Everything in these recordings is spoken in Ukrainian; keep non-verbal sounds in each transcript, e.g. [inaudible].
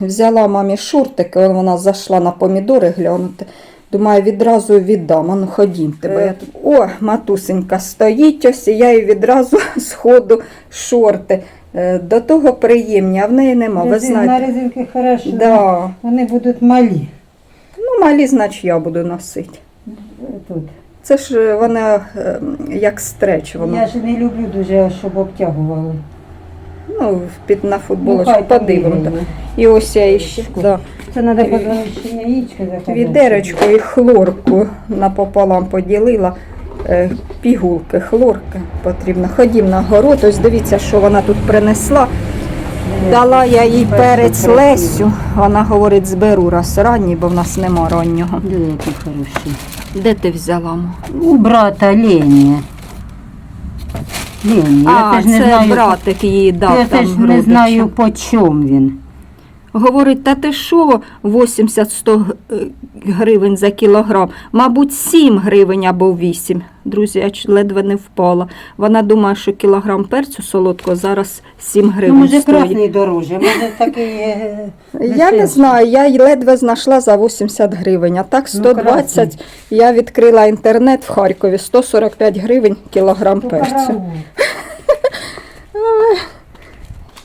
Взяла мамі шуртики, он вона зайшла на помідори глянути. Думаю, відразу віддам. А Ну ходімте, бо я тут. О, матусенька стоїть ось, і я їй відразу [laughs] з ходу шорти. Е, До того приємні, а в неї нема. Ви Резин- На резинки хорошо. Да. Вони будуть малі. Ну, малі, значить, я буду носити. Тут. Це ж е, вона е, як стреч, воно. Я ж не люблю дуже, щоб обтягували. Ну, під на футболочку там подивимо. І ось я іще. Да. Це треба подорожчання яєчка заказати. Відеречко і хлорку напополам поділила. Е, Пігулки, хлорки потрібно. Ходім на город. Ось дивіться, що вона тут принесла. Дала я їй перець Лесю. Вона говорить, зберу раз ранній, бо в нас нема раннього. Де ти взяла? У брата Лені. Лені. А, я теж це знаю, братик її дав я там теж не знаю, по чому він. Говорить, та ти що, 80-100 е, гривень за кілограм? Мабуть, 7 гривень або 8. Друзі, я ледве не впала. Вона думає, що кілограм перцю солодкого зараз 7 Ну, гривень може, стоїть. красний дороже, може такий. е, Я не знаю, я ледве знайшла за 80 гривень, а так Ну, 120. красний. я відкрила інтернет в Харкові, 145 гривень кілограм Ну, перцю. [laughs]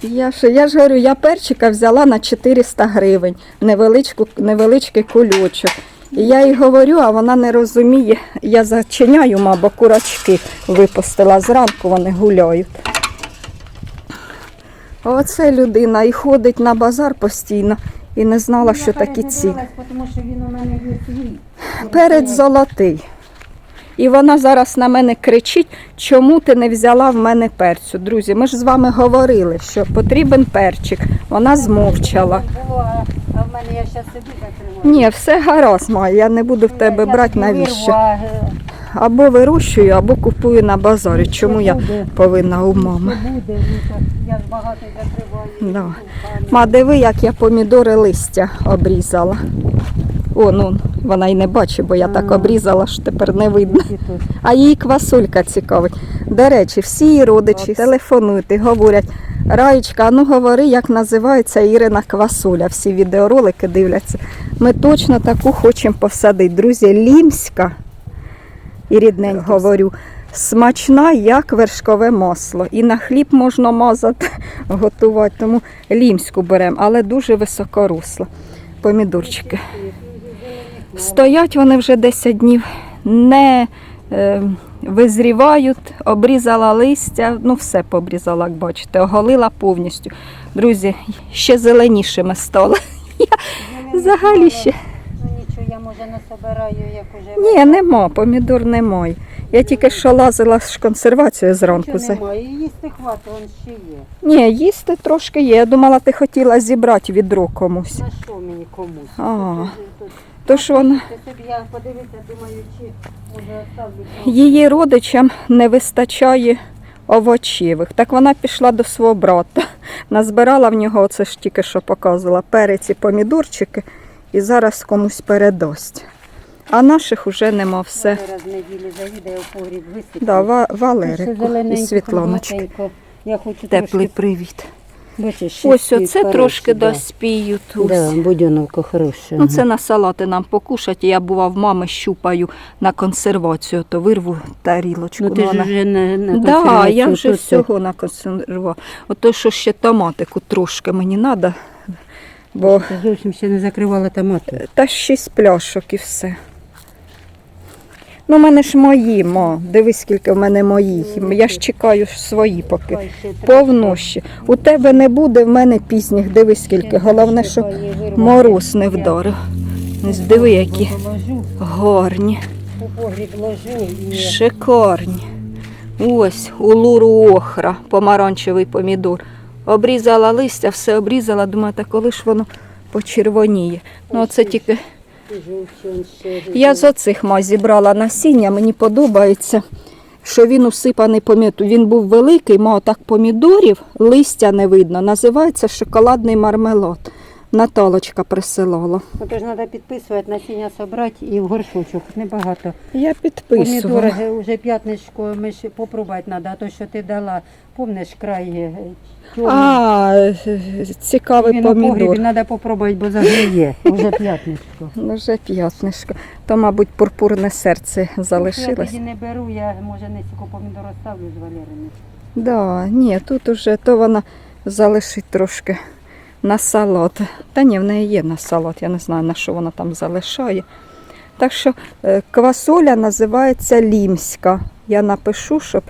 Я ж, я ж говорю, я перчика взяла на 400 гривень, невеличку, невеличкий кульочок. І я їй говорю, а вона не розуміє. Я зачиняю, мабуть, курочки випустила зранку, вони гуляють. Оце людина і ходить на базар постійно і не знала, що такі свій. Перець золотий. І вона зараз на мене кричить, чому ти не взяла в мене перцю. Друзі, ми ж з вами говорили, що потрібен перчик. Вона змовчала. А, а в мене я зараз собі закриваю. Ні, все гаразд, має, я не буду в тебе брати навіщо. Або вирощую, або купую на базарі. Чому я повинна у мами? я ж багато закриваю. Да. Ма, диви, як я помідори листя обрізала. О, ну вона й не бачить, бо я так обрізала, що тепер не видно. А її квасолька цікавить. До речі, всі її родичі телефонують і говорять, Раєчка, а ну говори, як називається Ірина квасоля. Всі відеоролики дивляться. Ми точно таку хочемо посадити. Друзі, лімська, і рідненько говорю, смачна, як вершкове масло. І на хліб можна мазати, [laughs] готувати. Тому лімську беремо, але дуже високоросла. Помідорчики. Стоять вони вже 10 днів, не е, визрівають, обрізала листя, ну все пообрізала, як бачите, оголила повністю. Друзі, ще зеленішими стали. [laughs] Я взагалі ще. Ну я може не собираю, як уже. Ні, нема, помідор немає. Я тільки що лазила з консервацією зранку. Немає, їсти хватить, він ще є. Ні, їсти трошки є. Я думала, ти хотіла зібрати відро комусь. На що мені комусь? А. Тож вона. Я подивитися, думаю, чи може. Її родичам не вистачає овочевих. Так вона пішла до свого брата. Назбирала в нього, оце ж тільки що показувала, перець і помідорчики, і зараз комусь передасть. А наших уже нема все. Раз в заїде, в погріб висипаю. Да, Ва- Валерику і Світланочки. Я хочу Теплий трошки, привіт. Бачиш, ще Ось оце трошки да. доспіють. ось. Да, будьоновка хороша. Ну, це на салати нам покушать. Я була в мами щупаю на консервацію, то вирву тарілочку. Ну ти ж вона- вже не, не Да, я вже то це- всього наконсервувала. Ото що ще томатику трошки мені треба, бо зовсім ще не закривала томати. та шість пляшок і все. Ну, в мене ж мої, мо. Дивись, скільки в мене моїх. Я ж чекаю свої поки. Повно ще. У тебе не буде, в мене пізніх. Дивись, скільки. Головне, Ще що хай її вирвати. мороз не вдарив. Диви, які Ложу, гарні. у погріб ложу і Шикарні. Ось у луру охра, помаранчевий помідор. Обрізала листя, все обрізала, думаю, та коли ж воно почервоніє. Ну, це тільки. Я з оцих ма зібрала насіння, мені подобається, що він усипаний поміту. Він був великий, мав так помідорів, листя не видно. Називається шоколадний мармелад. Наталочка присилала. Ж треба підписувати, насіння собрати і в горшочок. Небагато. Я підписувала. Помідори вже п'ятничко, ми ж попробувати треба, а то, що ти дала, помниш край е. А, е, цікавий Він у погрібі треба попробувати, бо загниє. Вже п'ятничко. Ну, [laughs] Вже п'ятнишко. То, мабуть, пурпурне серце Я залишилось. тоді не беру, я може не стільки помідор оставлю з Валерини. Да, ні, тут уже то вона залишить трошки на салат. Та ні, в неї є на салат, я не знаю, на що вона там залишає. Так що е, квасоля називається лімська. Я напишу, щоб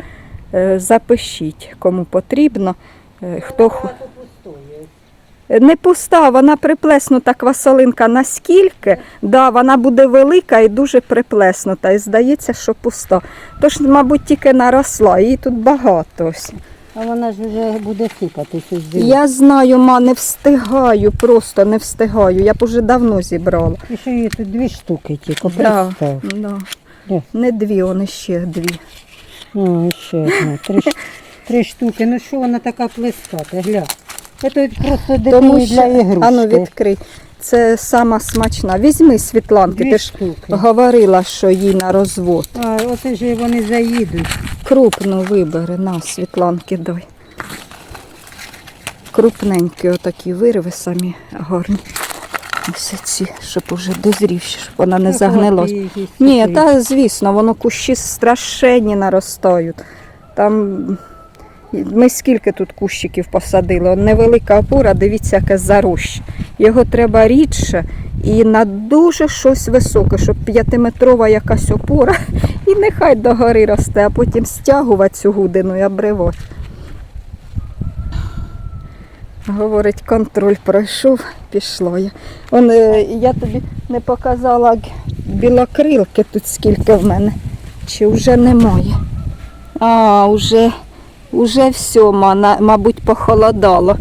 е, запишіть, кому потрібно. Е, Хто не пуста, вона приплеснута квасолинка наскільки, да, вона буде велика і дуже приплеснута. І здається, що пуста. Тож, мабуть, тільки наросла, її тут багато. А вона ж вже буде сипатися з землі. Я знаю, ма, не встигаю, просто не встигаю. Я б уже давно зібрала. І що її тут дві штуки тільки, Да, представ. да. Де? Не дві, вони ще дві. О, ще одна. Три, ш- три штуки. Ну що вона така плеската, гля. Це просто дитині Тому для що, ігрушки. ану, відкрий. Це сама смачна. Візьми світланки, Дві ти ж штуки. говорила, що їй на розвод. А, оце ж вони заїдуть. Крупну вибери, на, світланки дай. Крупненькі отакі вирви самі гарні. Ось ці, щоб уже дозрівші, щоб вона не загнилась. Ні, та звісно, воно кущі страшенні наростають. Там ми скільки тут кущиків посадили. Невелика опора, дивіться, яке зарощ. Його треба рідше і на дуже щось високе, щоб п'ятиметрова якась опора, і нехай догори росте, а потім стягувати цю гудину і обривати. Говорить, контроль пройшов, пішло я. Он, е, я тобі не показала білокрилки тут скільки в мене. Чи вже немає? А, вже, вже все, мабуть, похолодало.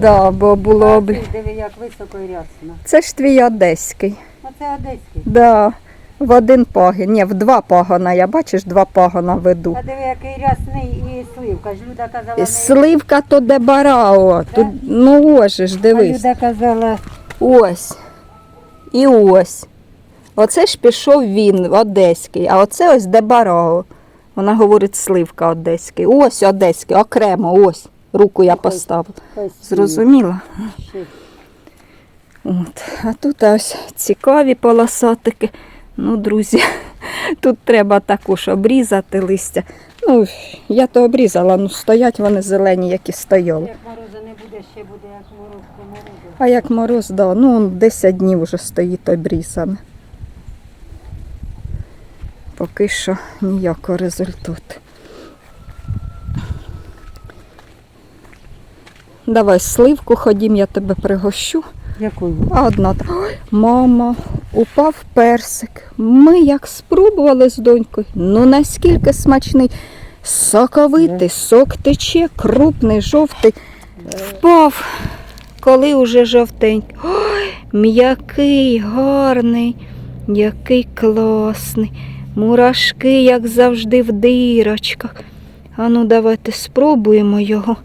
Да, бо було ти Диви, як високо і рясно. Це ж твій одеський. Оце одеський. Да, в один пагін. Ні, в два пагона. Я бачиш, два пагона веду. А диви, який рясний і сливка. Ж Люда казала, не... Сливка то де барао. Тут, ну ось ж, А дивись. Люда казала, Ось. І ось. Оце ж пішов він, одеський, а оце ось Дебарао. Вона говорить сливка одеський. Ось одеський, окремо, ось. Руку я поставила. Зрозуміла? От. А тут ось цікаві полосатики. Ну, друзі, [laughs] тут треба також обрізати листя. Ну, я то обрізала, ну стоять вони зелені, які стояли. Як мороза не буде, ще буде як мороз по морозу. А як мороз, да, ну 10 днів вже стоїть обрізане. Поки що ніякого результату. Давай сливку ходім, я тебе пригощу. Якою? А одна «Ой, мама, упав персик. Ми як спробували з донькою. Ну наскільки смачний, соковитий, сок тече, крупний, жовтий. Впав, коли уже жовтенький. Ой, м'який, гарний, який класний. Мурашки, як завжди, в дирочках. А ну давайте спробуємо його.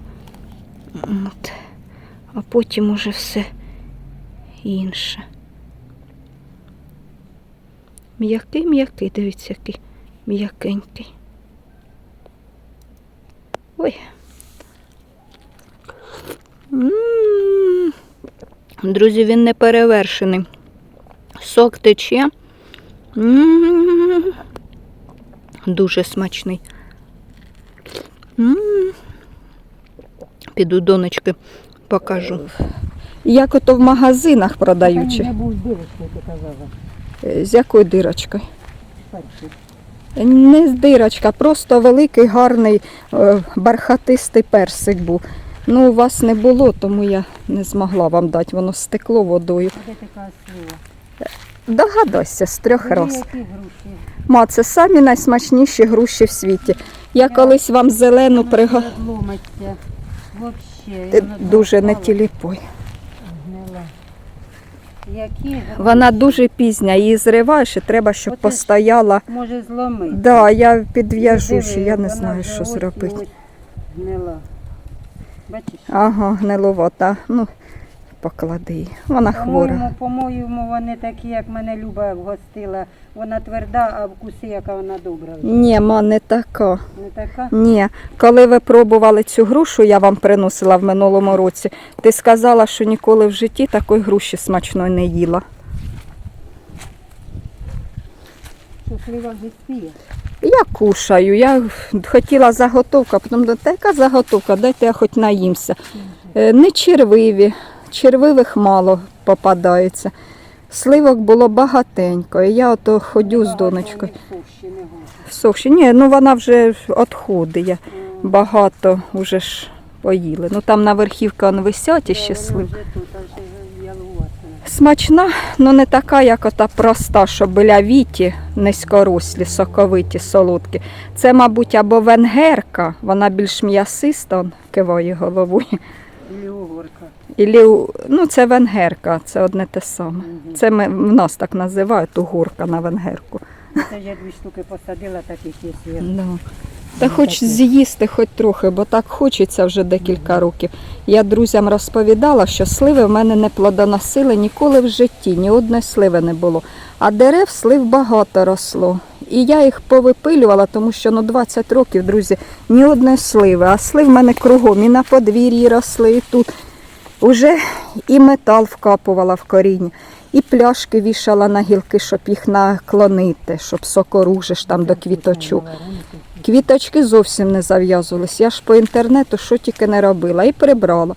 От. А потім уже все інше. М'який, м'який, дивіться, який м'якенький. Ой. М. Друзі, він не перевершений. Сок тече. М. Дуже смачний. М. Піду донечки покажу. Як ото в магазинах продаючи. Я був з дирочкою, ти казала. Е, З якою дирочкою? Перший. Не з дирочка, просто великий, гарний, е, бархатистий персик був. Ну, у вас не було, тому я не змогла вам дати, воно стекло водою. Де така слива? Догадайся, з трьох раз. Ма, це самі найсмачніші груші в світі. Я колись вам зелену. Ломиться. Вообще. Дуже не тіліпой. Які? Вона дуже пізня, її зриваєш і треба, щоб Оце постояла. Може зломити. Да, я підв'яжу, що я не знаю, що зробити. Гнила. Бачиш? Ага, гниловата. Ну, поклади. Вона хвора. По-моєму, вони такі, як мене Люба вгостила. Вона тверда, а вкуси, яка вона добра. Ні, ма, не така. Не така? Ні, коли ви пробували цю грушу, я вам приносила в минулому році, ти сказала, що ніколи в житті такої груші смачної не їла. Що слива. Я кушаю, я хотіла заготовку, а потім думаю, та яка заготовка, дайте я хоч наїмся. Е, Не червиві, червивих мало попадається. Сливок було багатенько, і я ото ходю з донечкою. Сохші. Ні, ну вона вже відходить. Багато вже ж поїли. Ну там на верхівка он висять іще Вона слив. вже тут, а вже ялувата. Смачна, але не така, як ота проста, що біля віті, низькорослі, соковиті, солодкі. Це, мабуть, або венгерка, вона більш м'ясиста, он киває головою. Угорка. Ілі, ну, це венгерка, це одне те саме. Це ми, в нас так називають угорка на венгерку. Це я дві штуки посадила, таких є. Да. Та хоч з'їсти хоч трохи, бо так хочеться вже декілька років. Я друзям розповідала, що сливи в мене не плодоносили ніколи в житті, ні одної сливи не було. А дерев слив багато росло. І я їх повипилювала, тому що ну 20 років, друзі, ні одної сливи. А слив в мене кругом і на подвір'ї росли, і тут. Уже і метал вкапувала в коріння, і пляшки вішала на гілки, щоб їх наклонити, щоб сокоружиш там до квіточок. Квіточки зовсім не зав'язувались. Я ж по інтернету що тільки не робила і прибрала.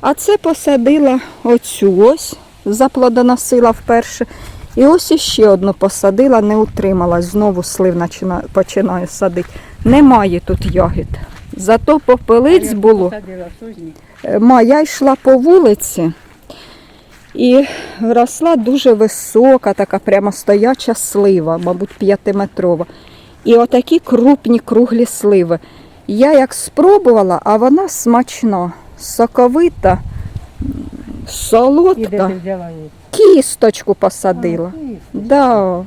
А це посадила оцю ось, заплодоносила вперше. І ось іще одну посадила, не утрималась. Знову слив починаю садити. Немає тут ягід. Зато попелиць було. Е, Ма, я йшла по вулиці і росла дуже висока, така прямо стояча слива, мабуть, п'ятиметрова. І отакі крупні круглі сливи. Я як спробувала, а вона смачна, соковита, солодка. Кісточку посадила. А, ти. Да.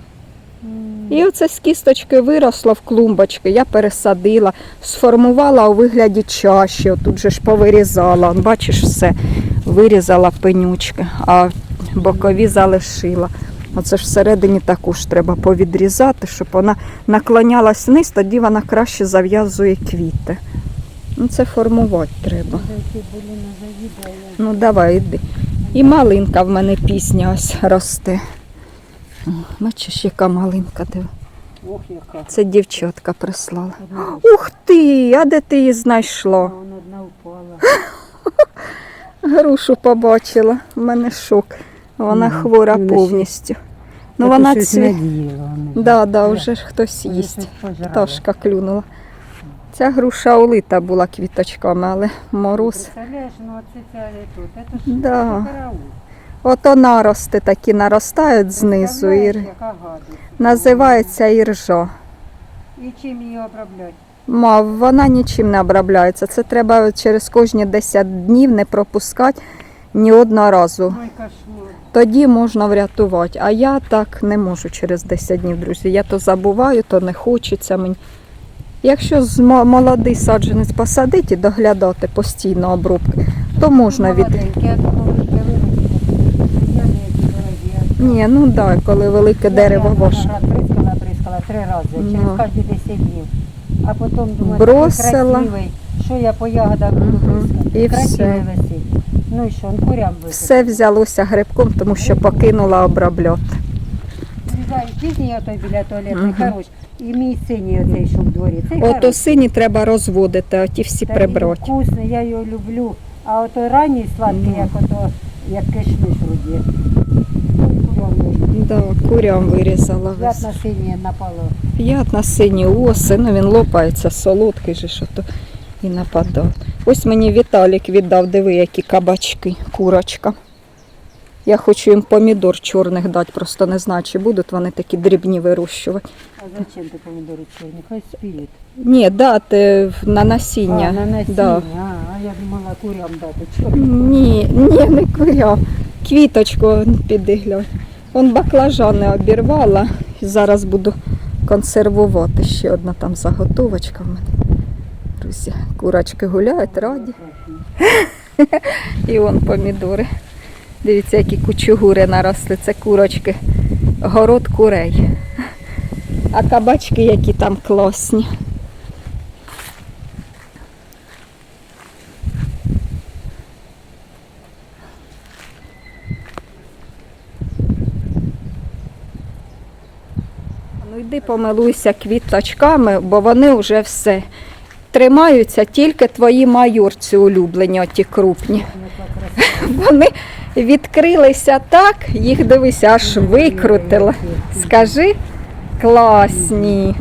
І оце з кісточки виросло в клумбочки, я пересадила, сформувала у вигляді чаші, тут же ж повирізала, бачиш все, вирізала пенючки, а бокові залишила. Оце ж всередині також треба повідрізати, щоб вона наклонялась вниз, тоді вона краще зав'язує квіти. Ну, це формувати треба. Ну давай йди. І малинка в мене пісня ось росте. Бачиш, яка малинка диви. Ох, яка. Це дівчатка прислала. Одна. [gasps] Ух ти! А де ти її знайшла? Вона одна впала. [gasps] Грушу побачила. У мене шок. Вона Мгм. хвора Вона повністю. Ну вона цві... Да, да, вже ж хтось їсть. Пташка клюнула. Ця груша улита була квіточками, але мороз. Представляєш, ну оце ця тут. Це ж Да. караул. Ото нарости такі наростають знизу. І... яка гадость. Називається іржа. І чим її обробляти? Мав, вона нічим не обробляється. Це треба через кожні 10 днів не пропускати ні одного разу. Ой, кошмар. Тоді можна врятувати. А я так не можу через 10 днів, друзі. Я то забуваю, то не хочеться мені. Якщо з молодий саджанець посадити і доглядати постійно обробки, то можна від. Молоденькі, а то велике виросте. Я не які дорогі, а Ні, ну так, коли велике дерево Я ваше. виноград Прискала, прискала три рази, через Ну. кожні 10 днів. А потім думаю, Бросила. красивий, що я по ягодах буду бризкати. І Красивий все. висить. Ну і що, курям висить. Все взялося грибком, тому що покинула. Зрізаю пізній отой біля туалетної, Мгм. хорош. І мій синій оцей, що в дворі. Цей Ото хороший. сині треба розводити, а ті всі прибрати. Вкусний, я його люблю. А ото ранній сладкий, Ну. як ото, як кишмиш вроді. Курям. Да, курям вирізала. П'ятна синє напало. П'ятна сині оси, ну він лопається, солодкий же, що то і нападав. Ось мені Віталік віддав, диви, які кабачки, курочка. Я хочу їм помідор чорних дати, просто не знаю, чи будуть вони такі дрібні вирощувати. А зачем ти помідори чорні? Хай спіють. Ні, дати на насіння. А, на насіння. Да. А, я думала курям дати. чорні. Ні, ні, не куря. Квіточку піди глянь. Он баклажани обірвала. Зараз буду консервувати. Ще одна там заготовочка в мене. Друзі, курочки гуляють, раді. І он помідори. Дивіться, які кучугури наросли. Це курочки. Город курей. А кабачки, які там класні. Ну йди помилуйся квіточками, бо вони вже все. Тримаються тільки твої майорці улюблені, оті крупні. [laughs] Вони відкрилися так, їх дивися, аж викрутила. Скажи, класні.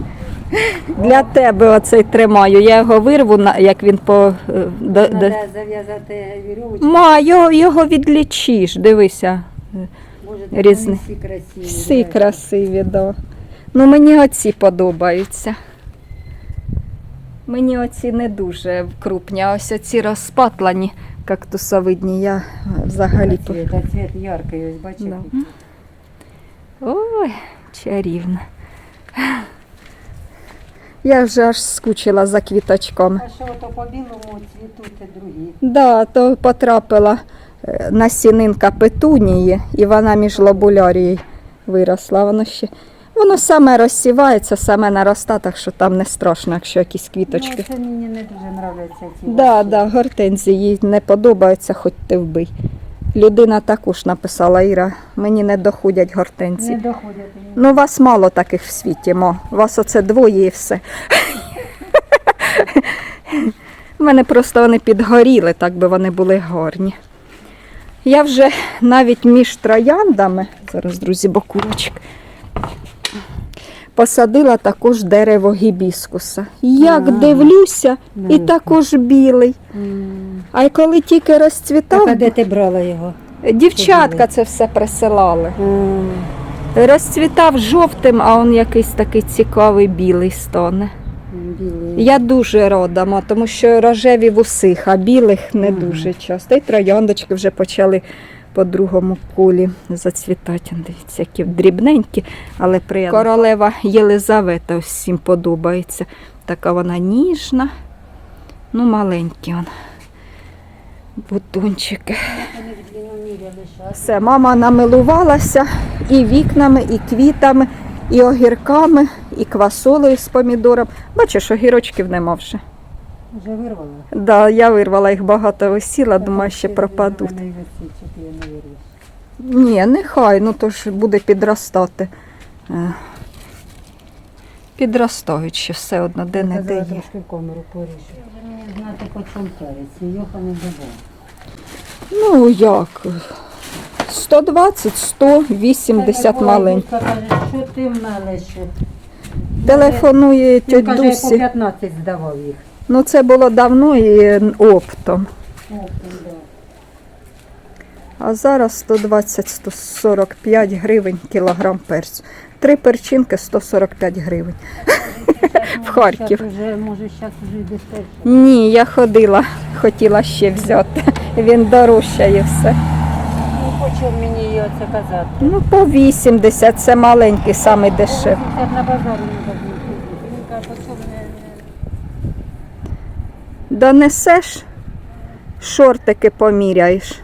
Для тебе оцей тримаю. Я його вирву, як він по. е, до- до- зав'язати вірьовочку. Ма, його, його відлічиш, дивися. Різні. всі красиві. Всі красиві, да. Ну мені оці подобаються. Мені оці не дуже крупні, а ось оці розпатлані кактусовидні. Я е, взагалі. по- Цвіт, а цвіт яркий, ось бачиш. Да. Ой, чарівно. Я вже аж скучила за квіточками. А що то по білому цвітуть і другі. Да, то потрапила е, насінинка петунії, і вона між лобулярією виросла. Воно ще. Воно саме розсівається, саме нароста, так що там не страшно, якщо якісь квіточки. Ну, це мені не дуже нравляться ці. Да, ваші. да, гортензії їй не подобаються, хоч ти вбий. Людина також написала Іра, мені не доходять гортензії. Не доходять. ні. Ну, вас мало таких в світі, мо. Вас оце двоє і все. У мене просто вони підгоріли, так би вони були гарні. Я вже навіть між трояндами, зараз, друзі, бокурочок, посадила також дерево гібіскуса. Як Ага. дивлюся, і також білий. М. А й коли тільки Так, розцвітав, а де ти брала його? дівчатка це все присилали. М. Розцвітав жовтим, а он якийсь такий цікавий білий стане. Білий. Я дуже рада, ма, тому що рожеві в усіх, а білих не Мгм. дуже часто. І трояндочки вже почали по другому колі зацвітати. Дивіться, які дрібненькі, але приємно. Королева Єлизавета всім подобається. Така вона ніжна, ну маленькі он. Бутончики. Все, мама намилувалася і вікнами, і квітами, і огірками, і квасолею з помідором. Бачиш, огірочків нема вже. Вже вирвала? Да, я вирвала їх багато висіла, думаю, ще пропадуть. Не. Ні, нехай, ну то ж буде підростати. Е, Підростають ще все одно, де не де є. трошки в камеру поріжу. Вже мені знати, по чому перець. Йоха не добав. Ну як? 120, 100, 80 маленьких. Що ти? Телефонує Він тьоть каже, я по 15 здавав їх. Ну це було давно і оптом. А зараз 120-145 гривень кілограм перцю. Три перчинки 145 гривень. [laughs] В Харків. Може, зараз вже йде перше. Ні, я ходила, хотіла ще взяти. Він дорожчає все. Ну, чому мені її оце казати? Ну, по 80, це маленький, самий дешевий. На базарі не донесеш, шортики поміряєш.